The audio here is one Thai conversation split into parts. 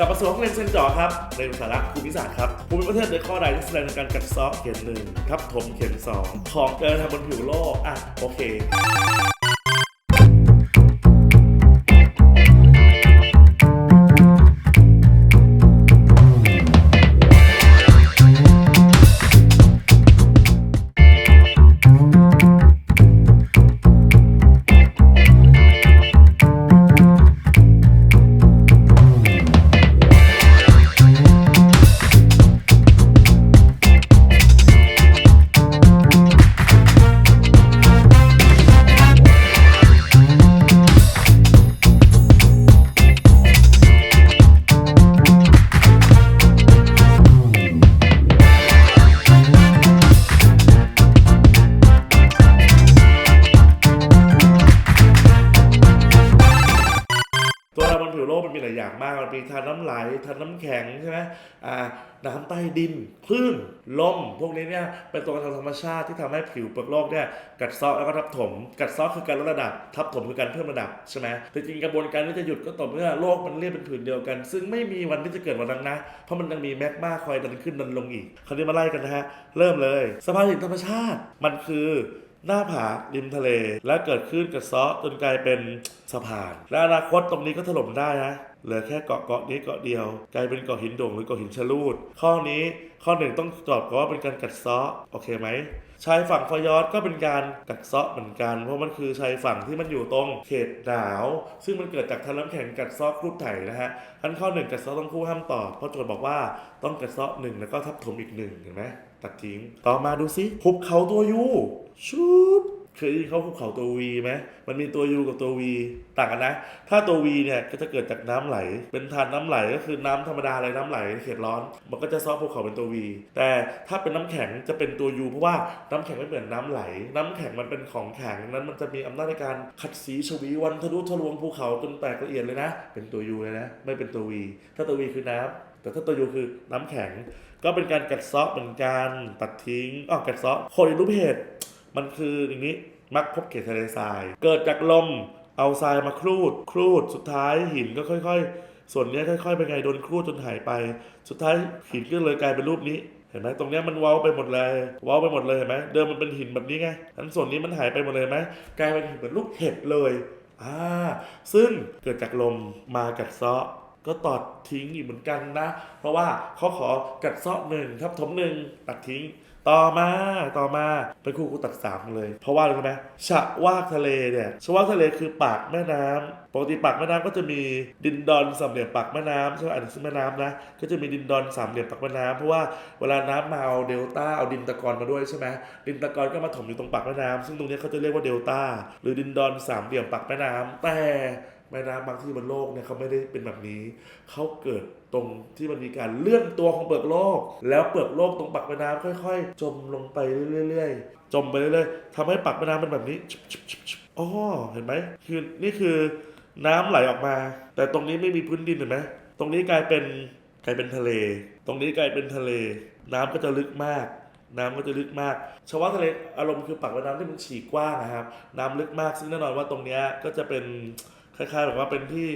กลับมาสู่ห้องเรียนเซนจอครับในสาระภูมิศาสตร์ครับภูมิประเทศในข้อใดที่แสดงในการกัดเซาะเข็มหนึ่งครับถมเข็มสองของเกินทำบนผิวโลกอะโอเค มีทานน้ำไหลทานน้ำแข็งใช่ไหมอ่าน้ำใต้ดินคลื่นลมพวกนี้เนี่ยเป็นตัวการทางธรรมชาติที่ทำให้ผิวเปลือกโลกเนี่ยกัดเซาะแล้วก็ทับถม กัดเซาะคือการลดระดับ ทับถมคือการเพิ่มระดับใช่ไหมแต่จริงกระบวนการที่จะหยุดก็ต่อเมื่อโลกมันเรียบเป็นผืนเดียวกัน ซึ่งไม่มีวันที่จะเกิดวันนั้นนะ เพราะมันยังมีแมกมาคอยดันขึ้นดันลงอีกคราวนี้มาไล่กันนะฮะเริ่มเลยสภาพหินธรรมชาติมันคือ หน้าผาริมทะเล และเกิดขึ้นกัดเซาะจนกลายเป็นสะพาน และอนาคตตรงนี้ก็ถล่มได้นะเหลือแค่เกาะเกาะนี้เกาะเดียว กลายเป็นเกาะหินโด่งหรือเกาะหินชะลูด ข้อนี้ข้อหนึ่งต้องตอบก่อนว่าเป็นการกัดเซาะโอเคไหมชายฝั่งฟอยอดก็เป็นการกัดเซาะเหมือนกัน เพราะมันคือชายฝั่งที่มันอยู่ตรงเขตหนาว ซึ่งมันเกิดจากทานน้ำแข็งกัดเซาะรูปไถ่นะฮะอันข้อหนึ่งกัดเซาะต้องคู่ห้ามตอบเพราะโจทย์บอกว่าต้องกัดเซาะหนึ่งแล้วก็ทับถมอีกหนึ่งเห็นไหม ตัดทิ้ง ต่อมาดูซิหุบเขาตัวยูชุบเคยได้ยินเขาภูเขาตัววีไหมมันมีตัวยูกับตัววีต่างกันนะ ถ้าตัววีเนี่ยก็จะเกิดจากน้ำไหล เป็นทานน้ำไหลก็คือน้ำธรรมดาเลยน้ำไหลเขตร้อน มันก็จะซอกภูเขาเป็นตัววีแต่ถ้าเป็นน้ำแข็งจะเป็นตัวยูเพราะว่าน้ำแข็งไม่เหมือนน้ำไหล น้ำแข็งมันเป็นของแข็งนั้นมันจะมีอำนาจในการขัดสีชวีวันทะลุทะลวงภูเขาจนแตกละเอียดเลยนะ เป็นตัวยูเลยนะ ไม่เป็นตัววีถ้าตัววีคือน้ำ แต่ถ้าตัวยูคือน้ำแข็ง ก็เป็นการกัดเซาะเหมือนกันตัดทิ้งอ๋อกัดเซาะโคดิรูปเหตุมันคืออย่างนี้มักพบเขตทะเลทราย เกิดจากลมเอาทรายมาครูด ครูดสุดท้ายหินก็ค่อย ๆ ส่วนนี้ค่อยๆไปไงโดนครูดจนหายไป สุดท้ายหินก็เลยกลายเป็นรูปนี้เห็นไหมตรงนี้มันเว้าไปหมดเลย เว้าไปหมดเลยเห็นไหมเดิมมันเป็นหินแบบนี้ไงอันส่วนนี้มันหายไปหมดเลยไหมกลายเป็นหินเหมือนลูกเห็บเลยอ่าซึ่งเกิดจากลมมากัดเซาะ ก็ตอดทิ้งอีกเหมือนกันนะ เพราะว่าเขาขอกัดเซาะหนึ่งทับถมหนึ่งตัดทิ้ง ต่อมาต่อมาเป็นคู่กูตัดสามเลย เพราะว่าอะไรรู้ไหมชะว่ากทะเลเนี่ยชะว่ากทะเลคือปากแม่น้ำปกติปากแม่น้ำก็จะมีดินดอนสามเหลี่ยมปากแม่น้ำใช่ไหมอ่านซึ่งแม่น้ำนะก็จะมีดินดอนสามเหลี่ยมปากแม่น้ำเพราะว่าเวลาน้ำมาเอาเดลต้าเอาดินตะกอนมาด้วยใช่ไหมดินตะกอนก็มาถมอยู่ตรงปากแม่น้ำซึ่งตรงนี้เขาจะเรียกว่าเดลต้าหรือดินดอนสามเหลี่ยมปากแม่น้ำแต่ แม่น้ำบางที่บนโลกเนี่ยเขาไม่ได้เป็นแบบนี้ เขาเกิดตรงที่มันมีการเลื่อนตัวของเปลือกโลก แล้วเปลือกโลกตรงปากแม่น้ำค่อย ๆ จมลงไปเรื่อยๆจมไปเรื่อยๆทำให้ปากแม่น้ำเป็นแบบนี้อ๋อเห็นไหมคือนี่คือน้ำไหลออกมา แต่ตรงนี้ไม่มีพื้นดินเห็นไหมตรงนี้กลายเป็นกลายเป็นทะเล ตรงนี้กลายเป็นทะเล น้ำก็จะลึกมาก น้ำก็จะลึกมากชาวาทะเลอารมณ์คือปากแม่น้ำที่มันฉีกกว้างนะครับ น้ำลึกมาก ซึ่งแน่นอนว่าตรงเนี้ยก็จะเป็น คล้ายๆแบบว่าเป็นที่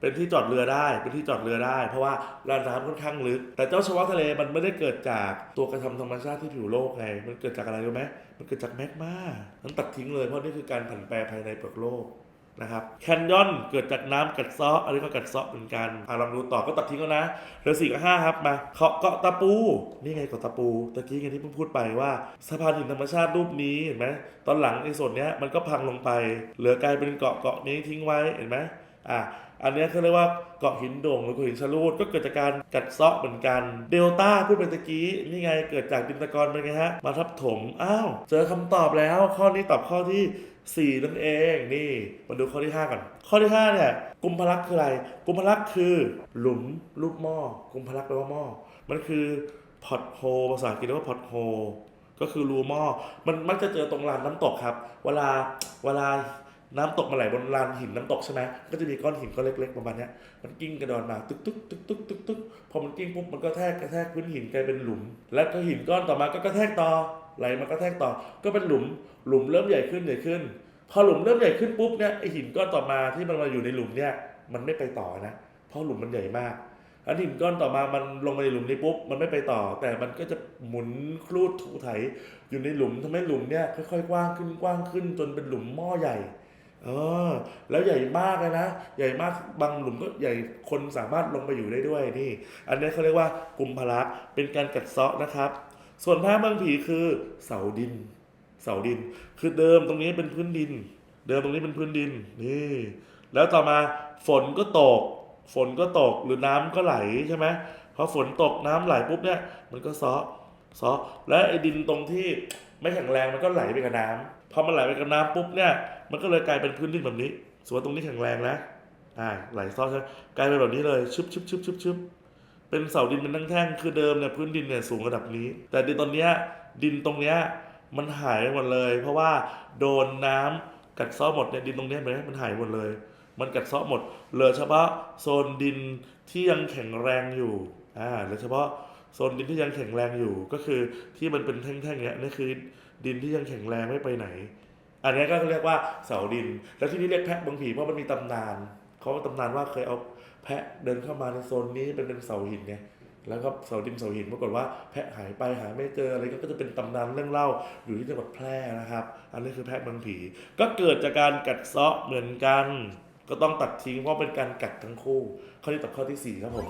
เป็นที่จอดเรือได้เป็นที่จอดเรือได้ เพราะว่าลานน้ำค่อนข้างลึก แต่เจ้าชวาทะเลมันไม่ได้เกิดจากตัวกระทำธรรมชาติที่ผิวโลกไงมันเกิดจากอะไรรู้ไหมมันเกิดจากแมกมานั้นตัดทิ้งเลยเพราะนี่คือการผันแปรภายในเปลือกโลก นะครับแคนยอนเกิดจากน้ำกัดเซาะอันนี้ก็กัดเซาะเหมือนกันอะลองดูต่อก็ตัดทิ้งแล้วนะเหลือสี่กับห้าครับมาเคาะเกาะตะปู นี่ไงเกาะตะปูตะกี้ไงที่เพิ่งพูดไปว่าสะพานหินธรรมชาติรูปนี้เห็นไหมตอนหลังในส่วนเนี้ยมันก็พังลงไป เหลือกลายเป็นเกาะเกาะนี้ทิ้งไว้เห็นไหมอะอันนี้เขาเรียกว่าเกาะหินโด่งหรือเกาะหินชะลูดก็เกิดจากการกัดเซาะเหมือนกัน เดลต้าพูดไปตะกี้นี่ไงเกิดจากดินตะกอนเป็นไงฮะ มาทับถม อ้าว เจอคำตอบแล้วข้อนี้ตอบข้อที่ สี่นั่นเองนี่มาดูข้อที่ 5ก่อนข้อที่5เนี่ยกุมภลักษ์คืออะไร กุมภลักษ์คือหลุมรูปหม้อกุมภลักษ์แปลว่าหม้อมันคือพอตโฮภาษาอังกฤษเรียกว่าพอตโฮก็คือรูหม้อมันมักจะเจอตรงลานน้ำตกครับ เวลาเวลาน้ำตกมาไหลบนลานหินน้ำตกใช่ไหมก็จะมีก้อนหินก้อนเล็กๆประมาณนี้มันกิ้งกระดอนมาตึกตึกตึกตึกตึกตึกพอมันกิ้งปุ๊บมันก็แทกกระแทกพื้นหินกลายเป็นหลุม แล้วก็หินก้อนต่อมาก็กระแทกต่อ ไหลมากระแทกต่อ ก็เป็นหลุมหลุมเริ่มใหญ่ขึ้นใหญ่ขึ้น พอหลุมเริ่มใหญ่ขึ้นปุ๊บเนี่ยไอหินก้อนต่อมาที่มันมาอยู่ในหลุมเนี่ยมันไม่ไปต่อนะเพราะหลุมมันใหญ่มากแล้วหินก้อนต่อมามันลงไปในหลุมนี้ปุ๊บมันไม่ไปต่อ แต่มันก็จะหมุนคลูดถูไถอยู่ในหลุมทำให้หลุมเนี่ยค่อยๆกว้างขึ้นกว้างขึ้น จนเป็นหลุมหม้อใหญ่เออแล้วใหญ่มากเลยนะ ใหญ่มากบางหลุมก็ใหญ่คนสามารถลงไปอยู่ได้ด้วยนี่ อันนี้เขาเรียกว่ากลุ่มภลักษ์เป็นการกัดเซาะนะครับ ส่วนผ้าเมืองผีคือเสาดิน เสาดิน คือเดิมตรงนี้เป็นพื้นดิน เดิมตรงนี้เป็นพื้นดินนี่ แล้วต่อมาฝนก็ตก ฝนก็ตกหรือน้ำก็ไหลใช่ไหมพอฝนตกน้ำไหลปุ๊บเนี่ย มันก็ซาะซาะและไอ้ดินตรงที่ไม่แข็งแรงมันก็ไหลไปกับน้ำพอมันไหลไปกับน้ำปุ๊บเนี่ย มันก็เลยกลายเป็นพื้นดินแบบนี้สมมติว่าตรงนี้แข็งแรงนะอ่าไหลซาะใช่กลายเป็นแบบนี้เลยชึบชึบชึบชึบชึบ เป็นเสาดินเป็นแท่งคือเดิมเนี่ยพื้นดินเนี่ยสูงระดับนี้ แต่ดินตอนเนี้ยดินตรงเนี้ยมันหายไปหมดเลย เพราะว่าโดนน้ำกัดเซาะหมดเนี่ยดินตรงเนี้ยเห็นไหมมันหายหมดเลย มันกัดเซาะหมดเหลือเฉพาะโซนดินที่ยังแข็งแรงอยู่อ่าเหลือเฉพาะโซนดินที่ยังแข็งแรงอยู่ก็คือที่มันเป็นแท่งๆเนี้ยนี่คือดินที่ยังแข็งแรงไม่ไปไหน อันนี้ก็เรียกว่าเสาดิน แล้วที่นี่เรียกแพะบางผีเพราะมันมีตำนาน เขาตำนานว่าเคยเอาแพะเดินเข้ามาในโซนนี้เป็นเป็นเสาหินไงแล้วก็เสาดินเสาหินปรากฏว่าแพะหายไปหาไม่เจออะไรก็จะเป็นตำนานเรื่องเล่าอยู่ที่จังหวัดแพร่นะครับ อันนี้คือแพะมังผี ก็เกิดจากการกัดเซาะเหมือนกัน ก็ต้องตัดทิ้งเพราะเป็นการกัดทั้งคู่ ข้อที่ตอบข้อที่สี่ครับผม